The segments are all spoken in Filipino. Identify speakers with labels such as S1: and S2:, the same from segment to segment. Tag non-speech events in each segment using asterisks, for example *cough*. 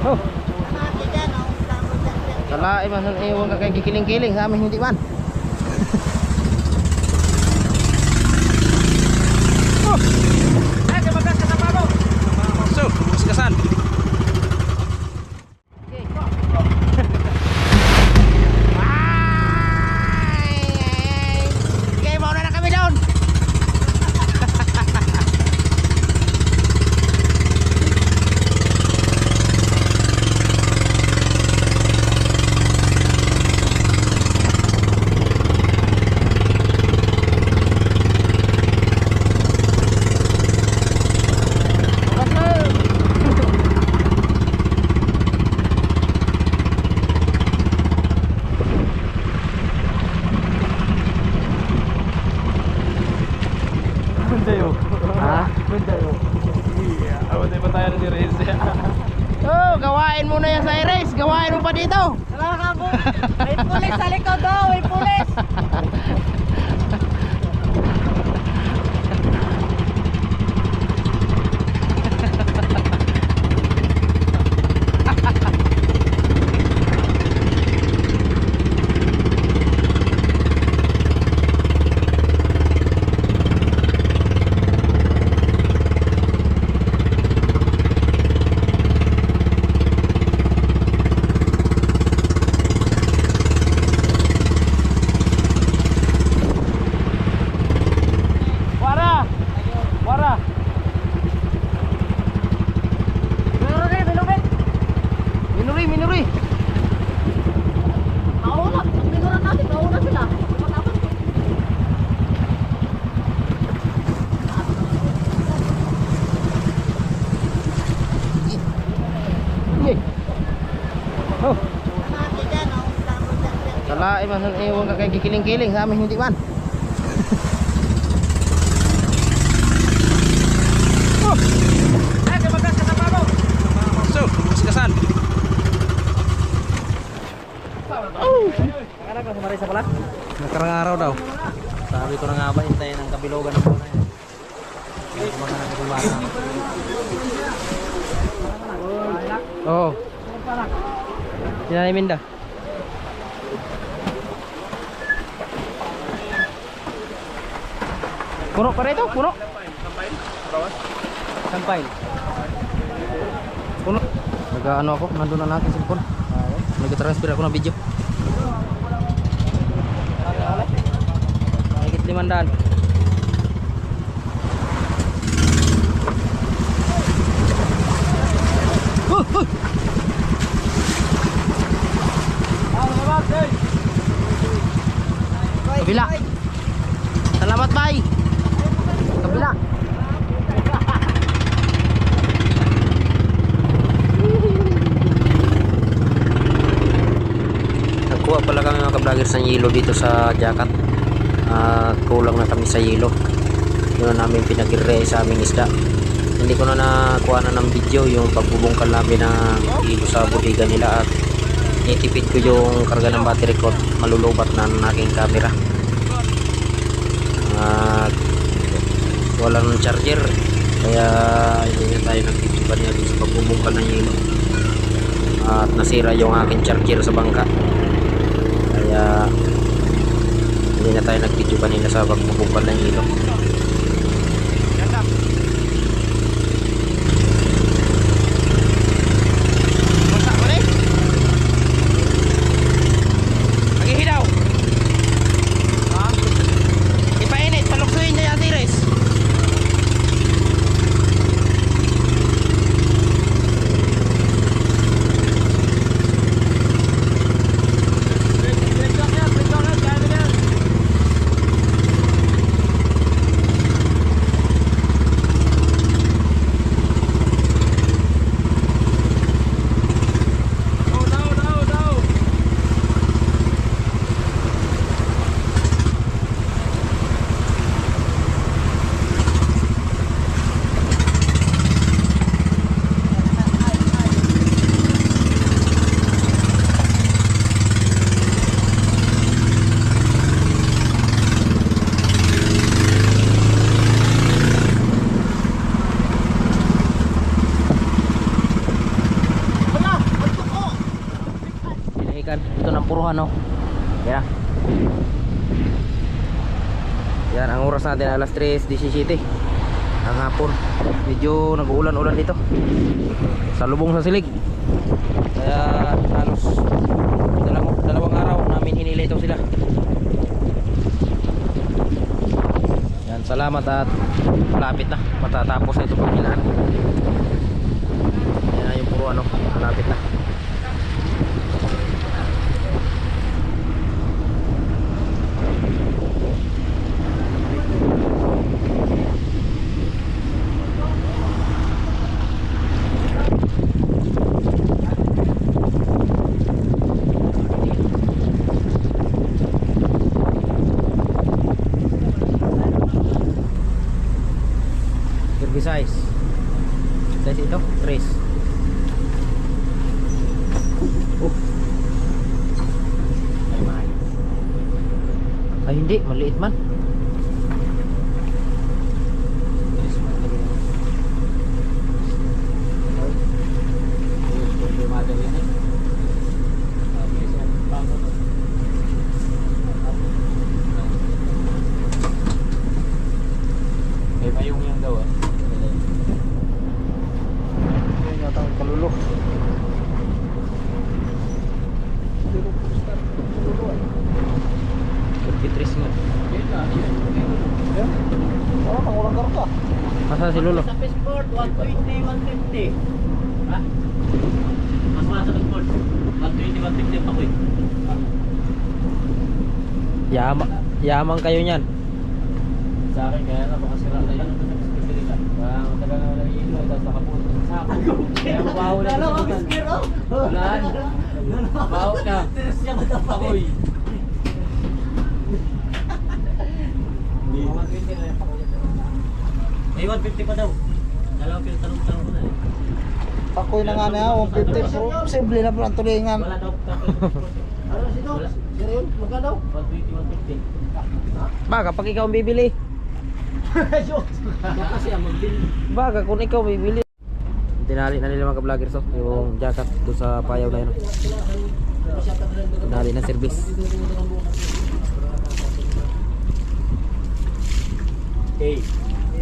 S1: Oh. Salae man nun ewan ka kay kikiling-kiling sa amin hindi man. *laughs*
S2: Bundayo. Iya, ako tayo pa tayo ni Reyes.
S1: Oh, gawain mo na yan sa erase. Gawain mo pa dito.
S3: Wala ka po. May pulis sa likod daw, may pulis. *laughs*
S2: Wara! Wara!
S3: Meron rin, bilubit.
S1: Minuri, minuri.
S3: Mauna, pag minuran natin, mauna sila. Matapos ko.
S1: Hindi. Oh,
S3: Natin dyan, oh. Tapos dyan, dyan.
S1: Wala, eh, man, ewan ka kay kikiling-kiling sa amin, hindi man.
S2: Ay, kamagas ka sa pabo. So, kasan.
S3: Akala ko sumaray sa pala.
S1: Nakarang araw daw.
S3: Sabi ko na nga ba, hintayin ang kabilogan ng pala. Hindi ko mga nakatulala.
S1: Oo. Sinanimin da. Puno pa rito, puno.
S3: Sampay.
S1: Puno. Naga ano ako, nandun na natin cellphone. Nag-transfer ako ng video. Higit limandaan. Huh, huh. Kabila. Salamat, bay. Kabila. Nagkuha pala ka-vloggers ng yelo dito sa jacket. At kulang na kami sa yelo. Yun na namin pinag-re sa aming isda. Hindi ko na nakuha na ng video yung pagbubungkal namin ng yelo sa bodega nila at nitipid ko yung karga ng battery ko at malulubat na ng aking camera. At walang charger kaya hindi na tayo nagtitipan niya sa pagbubungkal ng yelo at nasira yung aking charger sa bangka kaya hindi na tayo nag-video kanina sa pagbubungkal ng ilog Maghihidaw. Ha? Ipainit, paluksuin niya yung tires.
S2: Ano. Yan. Yan, ang oras natin alas 3.17 ang hapon. Medyo nag-uulan-ulan dito. Sa lubong sa silig. Kaya halos dalawang, dalawang araw namin hinilito sila. Yan, salamat at malapit na. Matatapos na itong pagkilaan. Yan yung puro ano, malapit na. Kirby size. Size ito, 3. Oh. Ay, mahal. Ay, hindi. Maliit man.
S4: May payong yung daw ah.
S2: Ayun yata ang kalulo. Kirby nga.
S4: Ulang karta.
S2: Masa si Lolo?
S5: Sa passport, 120, 150. Ha? Mas masa sa passport. 120, 150 pa ko eh.
S2: Yama, yamang kayo niyan.
S4: Sa akin, kaya na baka sira na yun. Parang matagal na wala ilo, tapos nakapunta sa sako. Kaya mabaho na sa sabutan. Wala. Baho na. Akoy.
S5: Eh, 150 pa daw. Dalawang kilo talong-talong ko na eh.
S4: Ako'y na nga na, 150. Pero simple na po ang tulingan.
S5: Wala daw.
S4: Ano sino? Sino Magkano?
S5: 120, 150.
S2: Baka pag ikaw ang bibili. *laughs*
S5: Baka kasi ang magbili.
S2: Baka kung ikaw bibili. Tinali na nila mga vloggers oh, yung jacket doon sa payaw na yun. Tinali na service.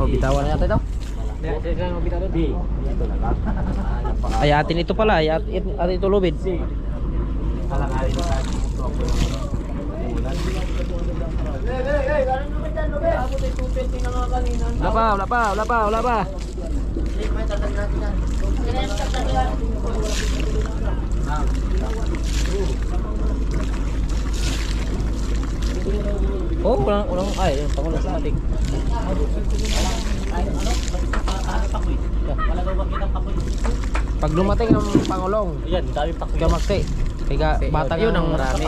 S2: Oh, bitawan. Na yata ito. Ay, atin ito pala. Ay, at, at, atin ito lubid.
S5: Yung ulan.
S2: Wala pa, wala pa, wala pa, wala pa. Oh, walang, walang, ay, yung pangulo sa ating. Pag dumating ng pangulong,
S5: Ayan, dami pakoy.
S2: gamagsi. Kaya bata yun ang marami.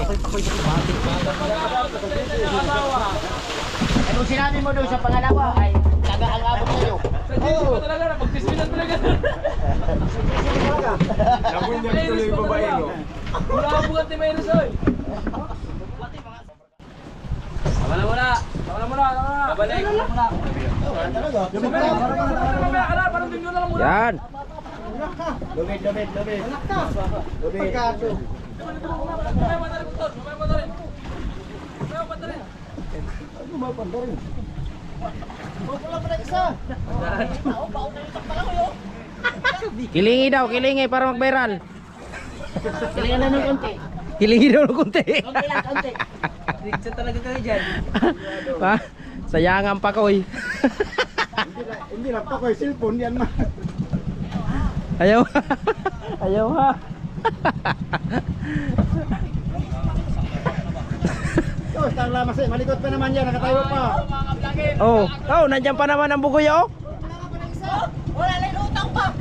S3: Anong sinabi mo doon sa pangalawa ay taga ang abot sa'yo.
S5: Wala muna. Wala muna. Babalik.
S2: Yan.
S4: Lubid, lubid, lubid. Lubid.
S2: Kilingi daw, kilingi para mag-viral.
S3: Kailangan na ng konti.
S2: Kilingi daw ng kunti.
S3: Konti lang, konti. *laughs*
S5: Riksa talaga kayo dyan.
S2: Sayangan pa ko eh.
S4: Hindi na pa ko yung cellphone yan ma.
S2: Ayaw. Ayaw ha.
S4: Oh, star lamas eh. Malikot pa naman yan. Nakatayo pa.
S2: Oh, oh, nandiyan pa naman ang bugoy oh.
S3: Wala lang utang pa.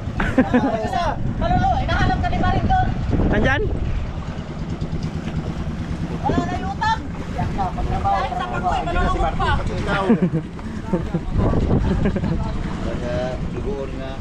S3: Isa. Malolo, inahanap ka ni Maring doon.
S2: Nandyan?
S3: Wala na yung utang. Kahit sa pakoy, manulungan pa.
S4: Kaya, dugoon nga.